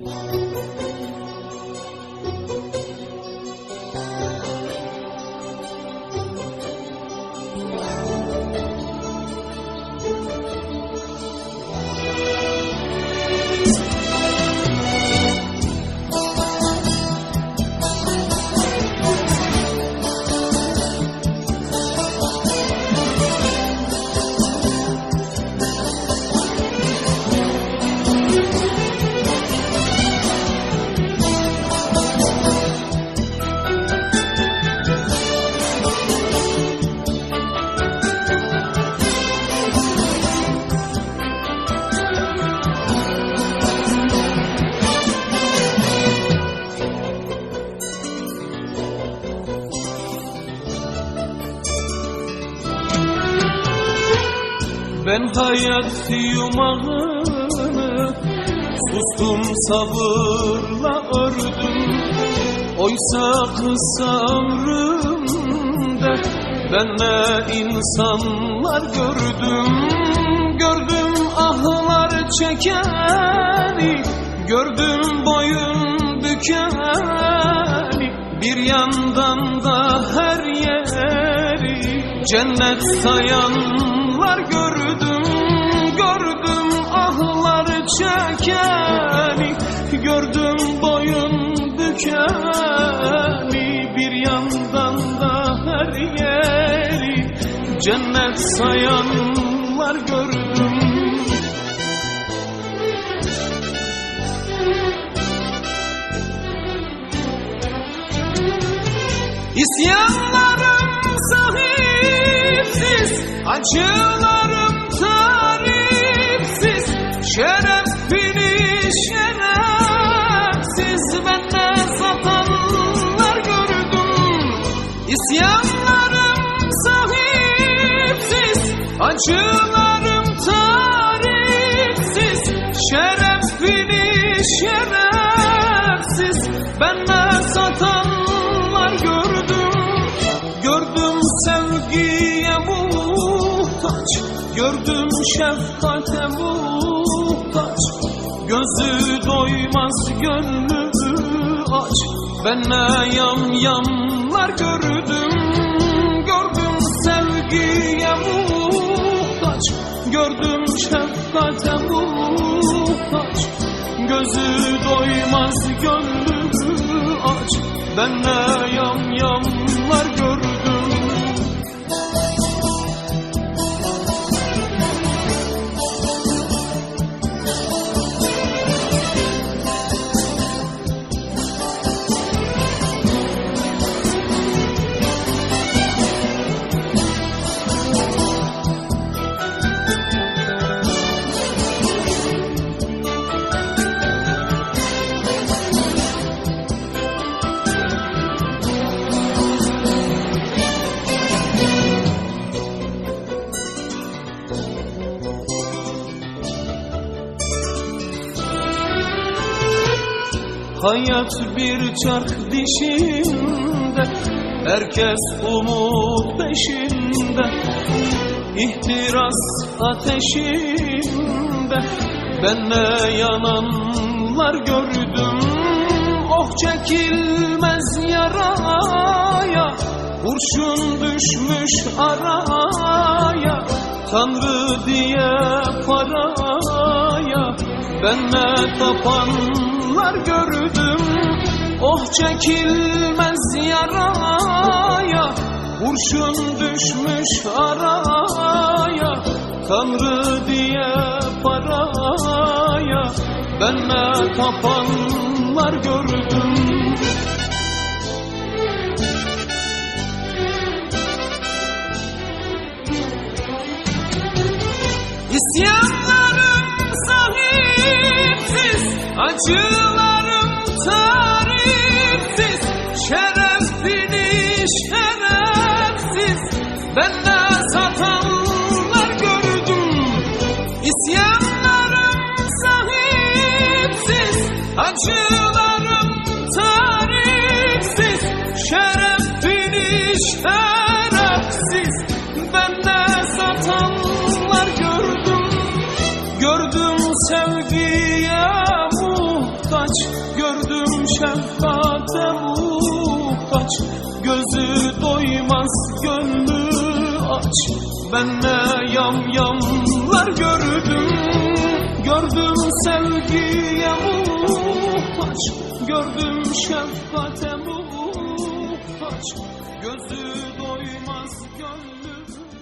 Música Ben hayat yumağını sustum sabırla ördüm. Oysa kısa ömrümde ben ne insanlar gördüm. Gördüm ahlar çekeni Gördüm boyun bükeni. Bir yandan da her yeri Cennet sayanlar gördüm Gördüm ahlar çekeni. Gördüm boyun bükeni Bir yandan da her yeri. Cennet sayanlar gördüm. İsyanlarım acılarım tarifsiz, şerefini şerefsiz. Bende satanlar gördüm. İsyanlarım sahipsiz, acılarım tarifsiz, şerefini şerefsiz. Bende muhtaç Gördüm şefkate muhtaç. Gözü doymaz gönlü aç. Ben ne yam yamlar gördüm. Gördüm sevgiye muhtaç. Gördüm şefkate muhtaç. Gözü doymaz gönlü aç. Ben ne yam yamlar gördüm Hayat bir çark dişinde Herkes umut peşinde. İhtiras ateşinde Ben ne yananlar gördüm. Oh çekilmez yaraya Kurşun düşmüş araya. Tanrı diye paraya Ben ne tapanlar gördüm. Oh çekilmez yaraya Kurşun düşmüş araya Tanrı diye paraya Ben ne tapanlar gördüm acılarım tarifsiz, şefkate muhtaç Gözü doymaz gönlü aç. Ben ne yamyamlar gördüm Gördüm sevgiye muhtaç. Gördüm şefkate muhtaç Gözü doymaz gönlü